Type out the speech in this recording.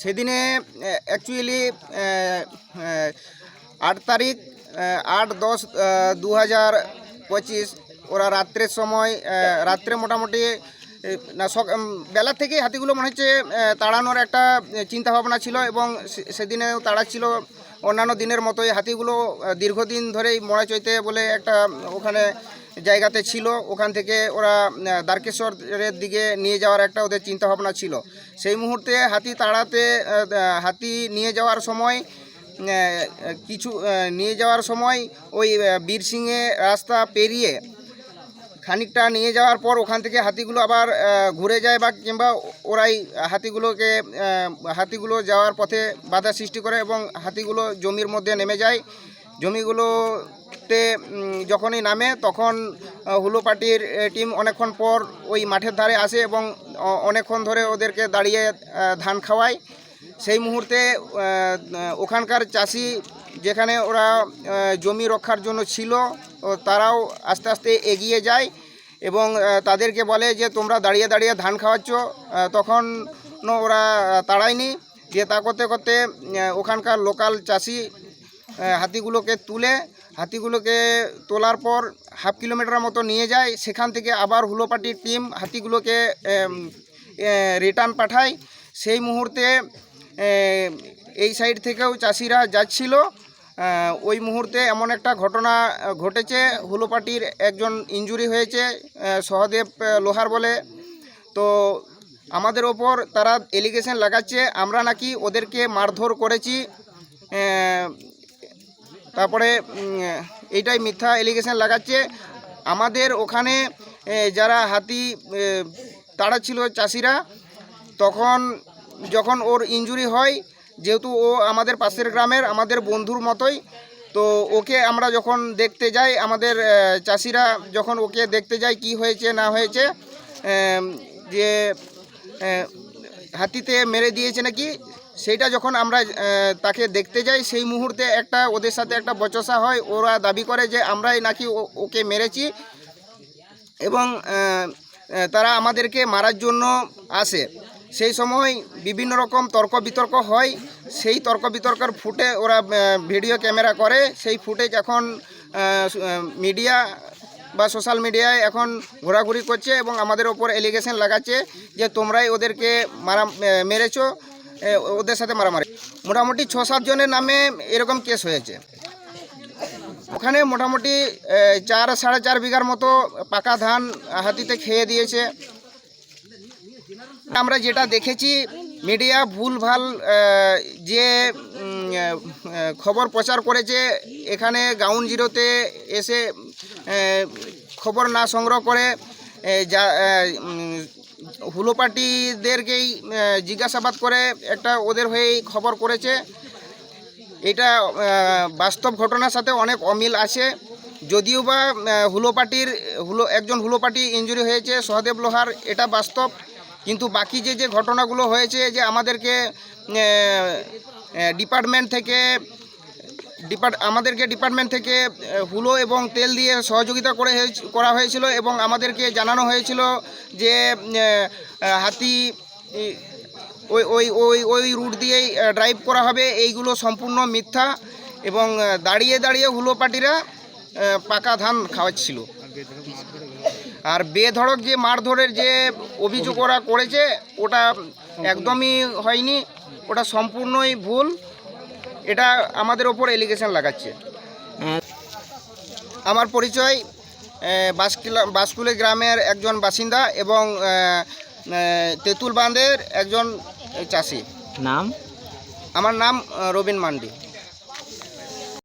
সেদিনে অ্যাকচুয়ালি আট তারিখ আট দশ দু হাজার পঁচিশ, ওরা রাত্রের সময় রাত্রে মোটামুটি না, সক বেলা থেকেই হাতিগুলো মনে হচ্ছে তাড়ানোর একটা চিন্তা ভাবনা ছিল এবং সেদিনেও তাড়াচ্ছিল অন্যান্য দিনের মতোই হাতিগুলো দীর্ঘদিন ধরেই মরাচৈতে বলে একটা ওখানে জায়গাতে ছিল ওখান থেকে ওরা দ্বারকেশ্বরের দিকে নিয়ে যাওয়ার একটা ওদের চিন্তা ভাবনা ছিল। সেই মুহূর্তে হাতি তাড়াতে হাতি নিয়ে যাওয়ার সময় কিছু নিয়ে যাওয়ার সময় ওই আহ, বীরসিংহে রাস্তা পেরিয়ে খানিকটা নিয়ে যাওয়ার পর ওখান থেকে হাতিগুলো আবার ঘুরে যায় বা কিংবা ওরাই হাতিগুলোকে হাতিগুলো যাওয়ার পথে বাধা সৃষ্টি করে এবং হাতিগুলো জমির মধ্যে নেমে যায়। জমিগুলোতে যখনই নামে তখন হুলো পার্টির টিম অনেকক্ষণ পর ওই মাঠের ধারে আসে এবং অনেকক্ষণ ধরে ওদেরকে দাঁড়িয়ে ধান খাওয়ায়। সেই মুহূর্তে ওখানকার চাষি যেখানে ওরা জমি রক্ষার জন্য ছিল তারাও আস্তে আস্তে এগিয়ে যায় এবং তাদেরকে বলে যে, তোমরা দাঁড়িয়ে দাঁড়িয়ে ধান খাওয়াচ্ছ। তখন ওরা তাড়ায়নি। দিয়ে তা করতে করতে ওখানকার লোকাল চাষি হাতিগুলোকে তুলে, হাতিগুলোকে তোলার পর হাফ কিলোমিটার মতো নিয়ে যায়। সেখান থেকে আবার হুলোপাটির টিম হাতিগুলোকে রিটার্ন পাঠায়। সেই মুহূর্তে এই সাইড থেকেও চাষিরা যাচ্ছিল। ওই মুহূর্তে এমন একটা ঘটনা ঘটেছে। হুলোপাটির একজন ইঞ্জুরি হয়েছে সহদেব লোহার বলে। তো আমাদের ওপর তারা এলিগেশন লাগাচ্ছে। আমরা নাকি ওদেরকে মারধর করেছি। তারপরে এইটাই মিথ্যা এলিগেশন লাগাচ্ছে। আমাদের ওখানে যারা হাতি তাড়াচ্ছিল চাষিরা, তখন যখন ওর ইনজুরি হয়, যেহেতু ও আমাদের পাশের গ্রামের, আমাদের বন্ধুর মতোই, তো ওকে আমরা যখন দেখতে যাই, আমাদের চাষিরা যখন ওকে দেখতে যাই, কি হয়েছে, না হয়েছে যে হাতিতে মেরে দিয়েছে নাকি সেইটা যখন আমরা তাকে দেখতে যাই, সেই মুহূর্তে একটা ওদের সাথে একটা বচসা হয়। ওরা দাবি করে যে, আমরাই নাকি ওকে মেরেছি। এবং তারা আমাদেরকে মারার জন্য আসে। সেই সময় বিভিন্ন রকম তর্ক বিতর্ক হয়। সেই তর্ক বিতর্কের ফুটে ওরা ভিডিও ক্যামেরা করে। সেই ফুটেজ এখন মিডিয়া বা সোশ্যাল মিডিয়ায় এখন ঘোরাঘুরি করছে এবং আমাদের ওপর এলিগেশন লাগাচ্ছে যে, তোমরাই ওদেরকে মারা মেরেছো। ওদের সাথে মারামারি। মোটামুটি ছ, সাত জনের নামে এরকম কেস হয়েছে। ওখানে মোটামুটি চার, সাড়ে চার বিঘার মতো পাকা ধান হাতিতে খেয়ে দিয়েছে। আমরা যেটা দেখেছি, মিডিয়া ভুলভাল যে খবর প্রচার করেছে, এখানে গাউন জিরোতে এসে খবর না সংগ্রহ করে যা হুলো পার্টিদেরকেই জিজ্ঞাসাবাদ করে একটা ওদের হয়েই খবর করেছে। এটা বাস্তব ঘটনার সাথে অনেক অমিল আছে। যদিও বা হুলো পার্টির, হুলো, একজন হুলো পার্টি ইঞ্জুরি হয়েছে সহদেব লোহার, এটা বাস্তব। কিন্তু বাকি যে যে ঘটনাগুলো হয়েছে যে আমাদেরকে ডিপার্টমেন্ট থেকে ডিপার্ট আমাদেরকে ডিপার্টমেন্ট থেকে হুলো এবং তেল দিয়ে সহযোগিতা করে করা হয়েছিল এবং আমাদেরকে জানানো হয়েছিল যে হাতি ওই ওই ওই ওই রুট দিয়েই ড্রাইভ করা হবে। এইগুলো সম্পূর্ণ মিথ্যা এবং দাঁড়িয়ে দাঁড়িয়ে হুলো পার্টিরা পাকা ধান খাওয়াচ্ছিল। আর বেধড়ক যে মারধরের যে অভিযোগ ওরা করেছে, ওটা একদমই হয়নি। ওটা সম্পূর্ণই ভুল। এটা আমাদের ওপর এলিগেশন লাগাচ্ছে। আমার পরিচয় বাসকিলা বাসকুলে গ্রামের একজন বাসিন্দা এবং তেঁতুল বাঁধের একজন চাষি। নাম? আমার নাম রবিন মান্ডি।